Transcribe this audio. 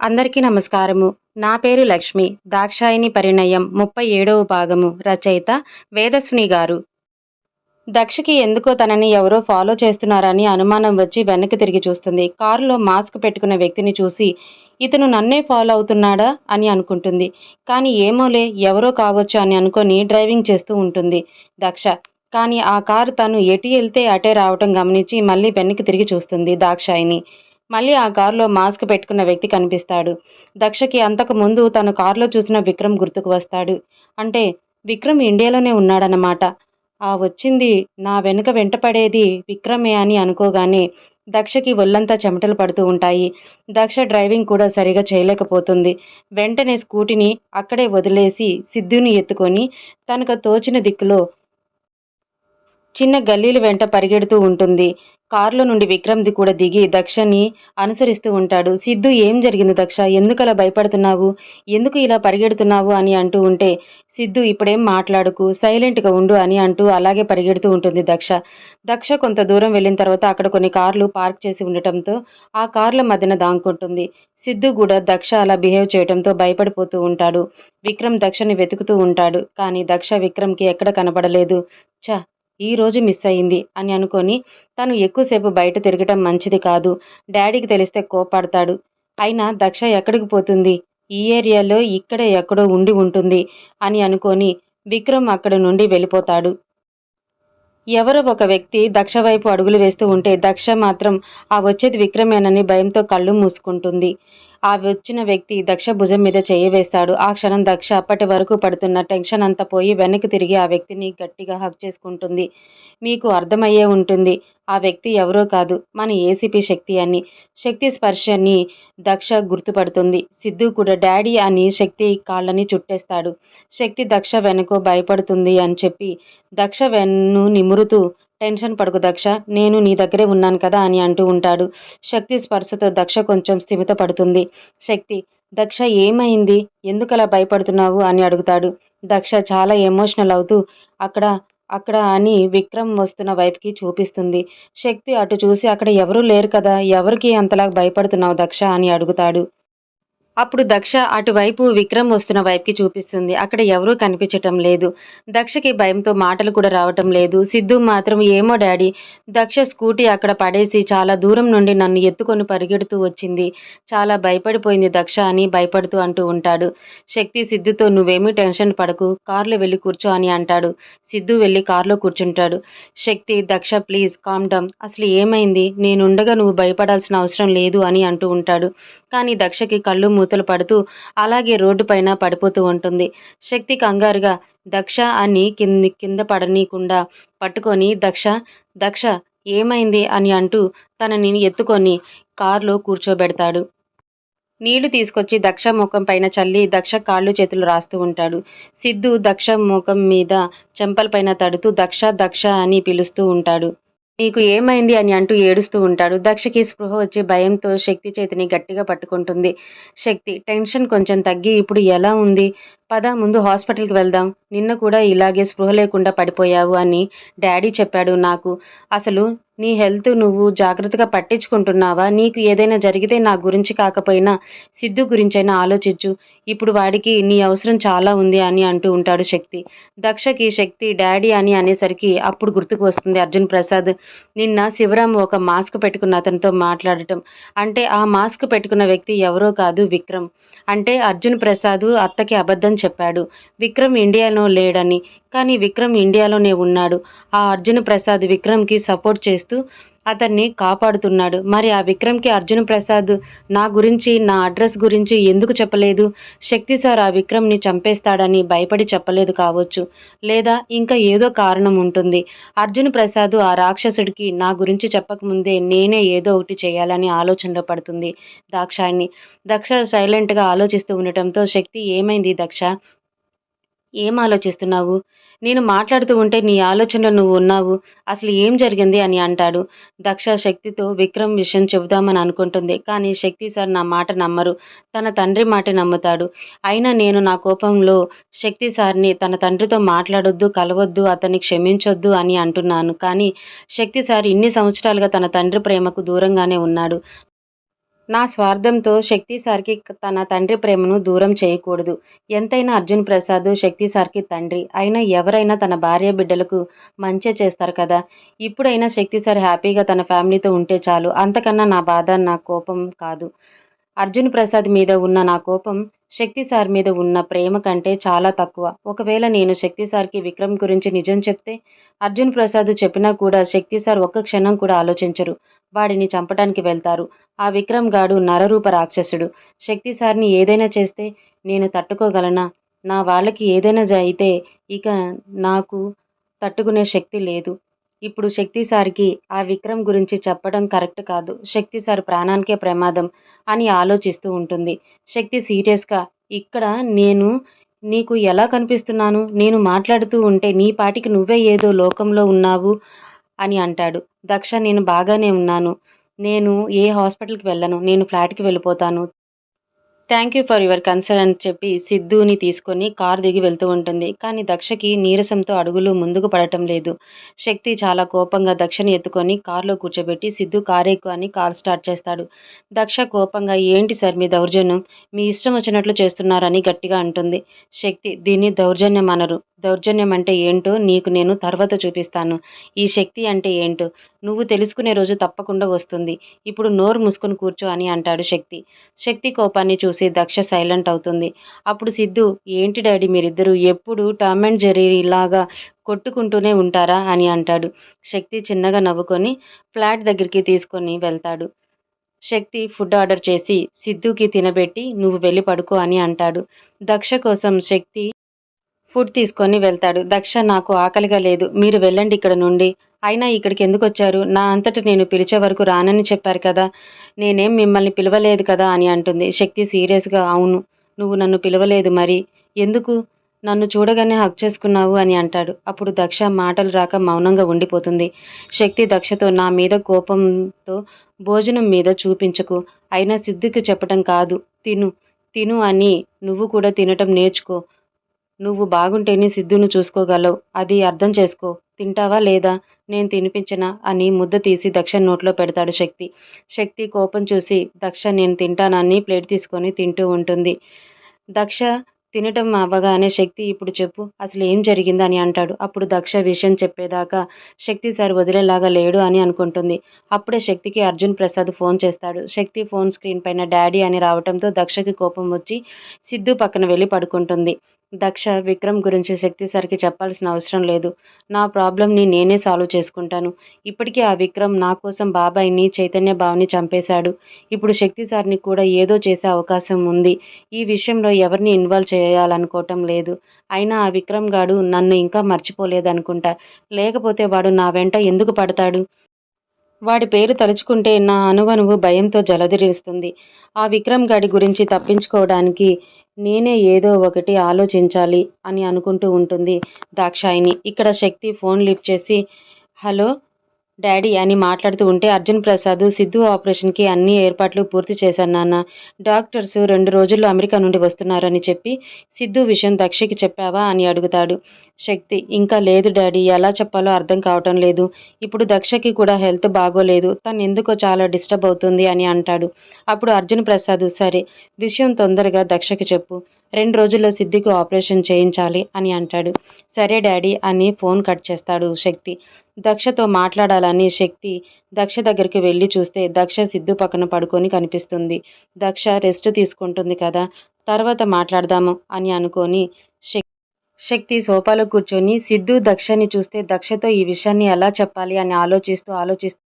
అందరికీ నమస్కారము. నా పేరు లక్ష్మి. దాక్షాయిని పరిణయం ముప్పై ఏడవ భాగము. రచయిత వేదస్విని గారు. దక్షకి ఎందుకో తనని ఎవరో ఫాలో చేస్తున్నారని అనుమానం వచ్చి వెనక్కి తిరిగి చూస్తుంది. కారులో మాస్క్ పెట్టుకున్న వ్యక్తిని చూసి ఇతను నన్నే ఫాలో అవుతున్నాడా? అని అనుకుంటుంది. కానీ ఏమోలే ఎవరో కావచ్చు అని అనుకొని డ్రైవింగ్ చేస్తూ ఉంటుంది దక్ష. కానీ ఆ కారు తను ఎటు వెళ్తే అటే రావటం గమనించి మళ్ళీ వెనక్కి తిరిగి చూస్తుంది దాక్షాయిని మళ్ళీ ఆ కారులో మాస్క్ పెట్టుకున్న వ్యక్తి కనిపిస్తాడు. దక్షకి అంతకు ముందు తను కారులో చూసిన విక్రమ్ గుర్తుకు వస్తాడు. అంటే విక్రమ్ ఇండియాలోనే ఉన్నాడన్నమాట. ఆ వచ్చింది నా వెనుక వెంటపడేది విక్రమే అని అనుకోగానే దక్షకి ఒళ్ళంతా చెమటలు పడుతూ ఉంటాయి. దక్ష డ్రైవింగ్ కూడా సరిగా చేయలేకపోతుంది. వెంటనే స్కూటీని అక్కడే వదిలేసి సిద్ధుని ఎత్తుకొని తనకు తోచిన దిక్కులో చిన్న గల్లీల వెంట పరిగెడుతూ ఉంటుంది. కారులో నుండి విక్రమ్ది కూడా దిగి దక్షని అనుసరిస్తూ ఉంటాడు. సిద్ధు ఏం జరిగింది దక్ష? ఎందుకు అలా భయపడుతున్నావు? ఎందుకు ఇలా పరిగెడుతున్నావు? అని అంటూ ఉంటే సిద్ధు ఇప్పుడేం మాట్లాడుకు? సైలెంట్గా ఉండు అని అంటూ అలాగే పరిగెడుతూ ఉంటుంది దక్ష. దక్ష కొంత దూరం వెళ్ళిన తర్వాత అక్కడ కొన్ని కార్లు పార్క్ చేసి ఉండటంతో ఆ కార్ల మధ్యన దాంకుంటుంది. సిద్ధు కూడా దక్ష అలా బిహేవ్ చేయడంతో భయపడిపోతూ ఉంటాడు. విక్రమ్ దక్షని వెతుకుతూ ఉంటాడు. కానీ దక్ష విక్రమ్కి ఎక్కడ కనబడలేదు చ ఈ రోజు మిస్ అయింది అని అనుకొని తను ఎక్కువసేపు బయట తిరగటం మంచిది కాదు. డాడీకి తెలిస్తే కోపాడతాడు అయినా దక్ష ఎక్కడికి పోతుంది? ఈ ఏరియాలో ఇక్కడే ఎక్కడో ఉండి ఉంటుంది అని అనుకొని విక్రమ్ అక్కడి నుండి వెళ్ళిపోతాడు. ఎవరో ఒక వ్యక్తి దక్ష వైపు అడుగులు వేస్తూ ఉంటే దక్ష మాత్రం ఆ వచ్చేది విక్రమేనని భయంతో కళ్ళు మూసుకుంటుంది. ఆ వచ్చిన వ్యక్తి దక్ష భుజం మీద చేయి వేస్తాడు. ఆ క్షణం దక్ష అప్పటి వరకు పడుతున్న టెన్షన్ అంతా పోయి వెనక్కి తిరిగి ఆ వ్యక్తిని గట్టిగా హక్ చేసుకుంటుంది. మీకు అర్థమయ్యే ఉంటుంది. ఆ వ్యక్తి ఎవరో కాదు. మన ఏసీపీ శక్తి అని. శక్తి స్పర్శని దక్ష గుర్తుపడుతుంది. సిద్ధు కూడా డాడీ అని శక్తి కాళ్ళని చుట్టేస్తాడు. శక్తి దక్ష వెనక భయపడుతుంది అని చెప్పి దక్ష వెన్ను నిమురుతూ టెన్షన్ పడుకు దక్ష. నేను నీ దగ్గరే ఉన్నాను కదా అని అంటూ ఉంటాడు. శక్తి స్పర్శతో దక్ష కొంచెం స్థిమిత పడుతుంది. శక్తి దక్ష ఏమైంది? ఎందుకు అలా భయపడుతున్నావు? అని అడుగుతాడు. దక్ష చాలా ఎమోషనల్ అవుతూ అక్కడ అక్కడ అని విక్రమ్ వస్తున్న వైపుకి చూపిస్తుంది. శక్తి అటు చూసి అక్కడ ఎవరూ లేరు కదా ఎవరికి అంతలా భయపడుతున్నావు దక్ష? అని అడుగుతాడు. అప్పుడు దక్ష అటువైపు విక్రమ్ వస్తున్న వైపుకి చూపిస్తుంది. అక్కడ ఎవరూ కనిపించటం లేదు. దక్షకి భయంతో మాటలు కూడా రావటం లేదు. సిద్ధు మాత్రం ఏమో డాడీ దక్ష స్కూటీ అక్కడ పడేసి చాలా దూరం నుండి నన్ను ఎత్తుకొని పరిగెడుతూ వచ్చింది. చాలా భయపడిపోయింది దక్ష అని భయపడుతూ అంటూ ఉంటాడు. శక్తి సిద్ధుతో నువ్వేమీ టెన్షన్ పడకు. కారులో వెళ్ళి కూర్చో అని అంటాడు. సిద్ధు వెళ్ళి కారులో కూర్చుంటాడు. Shakti Daksha please calm down అసలు ఏమైంది? నేనుండగా నువ్వు భయపడాల్సిన అవసరం లేదు అని అంటూ ఉంటాడు. కానీ దక్షకి కళ్ళు మూతలు పడుతూ అలాగే రోడ్డు పైన పడిపోతూ ఉంటుంది. శక్తి కంగారుగా దక్ష అని కింది కింద పడనీయకుండా పట్టుకొని దక్ష దక్ష ఏమైంది? అని అంటూ తనని ఎత్తుకొని కారులో కూర్చోబెడతాడు. నీళ్ళు తీసుకొచ్చి దక్ష ముఖం పైన చల్లి దక్ష కాళ్ళు చేతులు రాస్తూ ఉంటాడు. సిద్ధు దక్ష ముఖం మీద చెంపలపైన తడుతూ దక్ష దక్ష అని పిలుస్తూ ఉంటాడు. నీకు ఏమైంది అని అంటూ ఏడుస్తూ ఉంటాడు. దక్షకి స్పృహ వచ్చి భయంతో శక్తి చేతిని గట్టిగా పట్టుకుంటుంది. శక్తి టెన్షన్ కొంచెం తగ్గి ఇప్పుడు ఎలా ఉంది? పద ముందు హాస్పిటల్కి వెళ్దాం. నిన్న కూడా ఇలాగే స్పృహ లేకుండా పడిపోయావు అని డాడీ చెప్పాడు నాకు. అసలు నీ హెల్త్ నువ్వు జాగ్రత్తగా పట్టించుకుంటున్నావా? నీకు ఏదైనా జరిగితే నా గురించి కాకపోయినా సిద్ధు గురించైనా ఆలోచించు. ఇప్పుడు వాడికి నీ అవసరం చాలా ఉంది అని అంటూ ఉంటాడు శక్తి. దక్షకి శక్తి డాడీ అని అనేసరికి అప్పుడు గుర్తుకు వస్తుంది అర్జున్ ప్రసాద్. నిన్న శివరాం ఒక మాస్క్ పెట్టుకున్న అతనితో మాట్లాడటం. అంటే ఆ మాస్క్ పెట్టుకున్న వ్యక్తి ఎవరో కాదు విక్రమ్. అంటే అర్జున్ ప్రసాద్ అత్తకి అబద్ధం చెప్పాడు. విక్రమ్ ఇండియాలో లేడని. కానీ విక్రమ్ ఇండియాలోనే ఉన్నాడు. ఆ అర్జున్ ప్రసాద్ విక్రమ్కి సపోర్ట్ చేస్తూ అతన్ని కాపాడుతున్నాడు. మరి ఆ విక్రమ్కి అర్జున్ ప్రసాద్ నా గురించి నా అడ్రస్ గురించి ఎందుకు చెప్పలేదు? శక్తి సార్ ఆ విక్రమ్ని చంపేస్తాడని భయపడి చెప్పలేదు కావచ్చు. లేదా ఇంకా ఏదో కారణం ఉంటుంది. అర్జున్ ప్రసాద్ ఆ రాక్షసుడికి నా గురించి చెప్పకముందే నేనే ఏదో ఒకటి చేయాలని ఆలోచనలో పడుతుంది. దాక్షాయిని దక్ష సైలెంట్గా ఆలోచిస్తూ ఉండటంతో శక్తి ఏమైంది దక్ష? ఏం ఆలోచిస్తున్నావు? నేను మాట్లాడుతూ ఉంటే నీ ఆలోచనలో నువ్వు ఉన్నావు. అసలు ఏం జరిగింది అని అంటాడు. దక్ష శక్తితో విక్రమ్ విషయం చెబుదామని అనుకుంటుంది. కానీ శక్తి సార్ నా మాట నమ్మరు. తన తండ్రి మాట నమ్ముతాడు. అయినా నేను నా కోపంలో శక్తి సార్ని తన తండ్రితో మాట్లాడొద్దు కలవద్దు అతన్ని క్షమించొద్దు అని అంటున్నాను. కానీ శక్తి సార్ ఇన్ని సంవత్సరాలుగా తన తండ్రి ప్రేమకు దూరంగానే ఉన్నాడు. నా స్వార్థంతో శక్తి సార్కి తన తండ్రి ప్రేమను దూరం చేయకూడదు. ఎంతైనా అర్జున్ ప్రసాద్ శక్తి సార్కి తండ్రి. అయినా ఎవరైనా తన భార్య బిడ్డలకు మంచే చేస్తారు కదా? ఇప్పుడైనా శక్తి సార్ హ్యాపీగా తన ఫ్యామిలీతో ఉంటే చాలు. అంతకన్నా నా బాధ నా కోపం కాదు. అర్జున్ ప్రసాద్ మీద ఉన్న నా కోపం శక్తి సార్ మీద ఉన్న ప్రేమ కంటే చాలా తక్కువ. ఒకవేళ నేను శక్తి సార్కి విక్రమ్ గురించి నిజం చెప్తే అర్జున్ ప్రసాద్ చెప్పినా కూడా శక్తి సార్ ఒక్క క్షణం కూడా ఆలోచించరు. వాడిని చంపటానికి వెళ్తారు. ఆ విక్రమ్ గాడు నరరూప రాక్షసుడు. శక్తి సార్ని ఏదైనా చేస్తే నేను తట్టుకోగలనా? నా వాళ్ళకి ఏదైనా అయితే ఇక నాకు తట్టుకునే శక్తి లేదు. ఇప్పుడు శక్తి సార్కి ఆ విక్రమ్ గురించి చెప్పడం కరెక్ట్ కాదు. శక్తి సార్ ప్రాణానికే ప్రమాదం అని ఆలోచిస్తూ ఉంటుంది. శక్తి సీరియస్గా ఇక్కడ నేను నీకు ఎలా కనిపిస్తున్నాను? నేను మాట్లాడుతూ ఉంటే నీ పాటికి నువ్వే ఏదో లోకంలో ఉన్నావు అని అంటాడు. దక్ష నేను బాగానే ఉన్నాను. నేను ఏ హాస్పిటల్కి వెళ్ళను. నేను ఫ్లాట్కి వెళ్ళిపోతాను. Thank you for your concern అని చెప్పి సిద్ధుని తీసుకొని కార్ దిగి వెళ్తూ ఉంటుంది. కానీ దక్షకి నీరసంతో అడుగులు ముందుకు పడటం లేదు. శక్తి చాలా కోపంగా దక్షని ఎత్తుకొని కారులో కూర్చోబెట్టి సిద్ధు కారు ఎక్కువ అని కార్ స్టార్ట్ చేస్తాడు. దక్ష కోపంగా ఏంటి సార్ మీ దౌర్జన్యం? మీ ఇష్టం వచ్చినట్లు చేస్తున్నారని గట్టిగా అంటుంది. శక్తి దీన్ని దౌర్జన్యం అనరు దౌర్జన్యం అంటే ఏంటో నీకు నేను తర్వాత చూపిస్తాను. ఈ శక్తి అంటే ఏంటో నువ్వు తెలుసుకునే రోజు తప్పకుండా వస్తుంది. ఇప్పుడు నోరు మూసుకొని కూర్చో అని అంటాడు శక్తి. శక్తి కోపాన్ని చూసి దక్ష సైలెంట్ అవుతుంది. అప్పుడు సిద్ధు ఏంటి డాడీ మీరిద్దరూ? ఎప్పుడు టామ్ అండ్ జెర్రీ ఇలాగా కొట్టుకుంటూనే ఉంటారా? అని అంటాడు. శక్తి చిన్నగా నవ్వుకొని ఫ్లాట్ దగ్గరికి తీసుకొని వెళ్తాడు. శక్తి ఫుడ్ ఆర్డర్ చేసి సిద్ధుకి తినబెట్టి నువ్వు వెళ్ళి పడుకో అని అంటాడు. దక్ష కోసం శక్తి ఫుడ్ తీసుకొని వెళ్తాడు. దక్ష నాకు ఆకలిగా లేదు. మీరు వెళ్ళండి ఇక్కడ నుండి. అయినా ఇక్కడికి ఎందుకు వచ్చారు? నా అంతట నేను పిలిచే వరకు రానని చెప్పారు కదా. నేనేం మిమ్మల్ని పిలవలేదు కదా అని అంటుంది. శక్తి సీరియస్గా అవును నువ్వు నన్ను పిలవలేదు మరి. ఎందుకు? నన్ను చూడగానే హక్ చేసుకున్నావు అని అంటాడు. అప్పుడు దక్ష మాటలు రాక మౌనంగా ఉండిపోతుంది. శక్తి దక్షతో నా మీద కోపంతో భోజనం మీద చూపించకు. అయినా సిద్ధికి చెప్పటం కాదు. తిను తిను అని నువ్వు కూడా తినటం నేర్చుకో. నువ్వు బాగుంటేనే సిద్ధును చూసుకోగలవు. అది అర్థం చేసుకో. తింటావా లేదా? నేను తినిపించనా? అని ముద్ద తీసి దక్ష నోట్లో పెడతాడు శక్తి. శక్తి కోపం చూసి దక్ష నేను తింటానని ప్లేట్ తీసుకొని తింటూ ఉంటుంది. దక్ష తినటం అవ్వగానే శక్తి ఇప్పుడు చెప్పు. అసలు ఏం జరిగింది? అని అంటాడు. అప్పుడు దక్ష విషయం చెప్పేదాకా శక్తి సార్ వదిలేలాగా లేడు అని అనుకుంటుంది. అప్పుడే శక్తికి అర్జున్ ప్రసాద్ ఫోన్ చేస్తాడు. శక్తి ఫోన్ స్క్రీన్ పైన డాడీ అని రావడంతో దక్షకి కోపం వచ్చి సిద్ధు పక్కన వెళ్ళి పడుకుంటుంది. దక్ష విక్రమ్ గురించి శక్తి సార్కి చెప్పాల్సిన అవసరం లేదు. నా ప్రాబ్లంని నేనే సాల్వ్ చేసుకుంటాను. ఇప్పటికీ ఆ విక్రమ్ నా కోసం బాబాయిని చైతన్య బావని చంపేశాడు. ఇప్పుడు శక్తి సార్ని కూడా ఏదో చేసే అవకాశం ఉంది. ఈ విషయంలో ఎవరిని ఇన్వాల్వ్ చేయాలనుకోవటం లేదు. అయినా ఆ విక్రమ్ గాడు నన్ను ఇంకా మర్చిపోలేదనుకుంటా. లేకపోతే వాడు నా వెంట ఎందుకు పడతాడు? వాడి పేరు తలుచుకుంటే నా అనువనువు భయంతో జలదిరిస్తుంది. ఆ విక్రమ్ గాడి గురించి తప్పించుకోవడానికి నేనే ఏదో ఒకటి ఆలోచించాలి అని అనుకుంటూ ఉంటుంది దాక్షాయిని ఇక్కడ శక్తి ఫోన్ లిఫ్ట్ చేసి హలో డాడీ అని మాట్లాడుతూ ఉంటే అర్జున్ ప్రసాద్ సిద్ధు ఆపరేషన్కి అన్ని ఏర్పాట్లు పూర్తి చేశాను నాన్న. డాక్టర్స్ రెండు రోజుల్లో అమెరికా నుండి వస్తున్నారని చెప్పి సిద్ధు విషయం దక్షకి చెప్పావా అని అడుగుతాడు. శక్తి ఇంకా లేదు డాడీ ఎలా చెప్పాలో అర్థం కావటం లేదు. ఇప్పుడు దక్షకి కూడా హెల్త్ బాగోలేదు. తను ఎందుకో చాలా డిస్టర్బ్ అవుతుంది అని అంటాడు. అప్పుడు అర్జున్ ప్రసాద్ సరే విషయం తొందరగా దక్షకి చెప్పు. రెండు రోజుల్లో సిద్ధికి ఆపరేషన్ చేయించాలి అని అంటాడు. సరే డాడీ అని ఫోన్ కట్ చేస్తాడు శక్తి. దక్షతో మాట్లాడాలని శక్తి దక్ష దగ్గరికి వెళ్ళి చూస్తే దక్ష సిద్ధు పక్కన పడుకొని కనిపిస్తుంది. దక్ష రెస్ట్ తీసుకుంటుంది కదా తర్వాత మాట్లాడదాము అని అనుకొని శక్తి సోఫాలో కూర్చొని సిద్ధు దక్షని చూస్తే దక్షతో ఈ విషయాన్ని ఎలా చెప్పాలి అని ఆలోచిస్తూ ఆలోచిస్తూ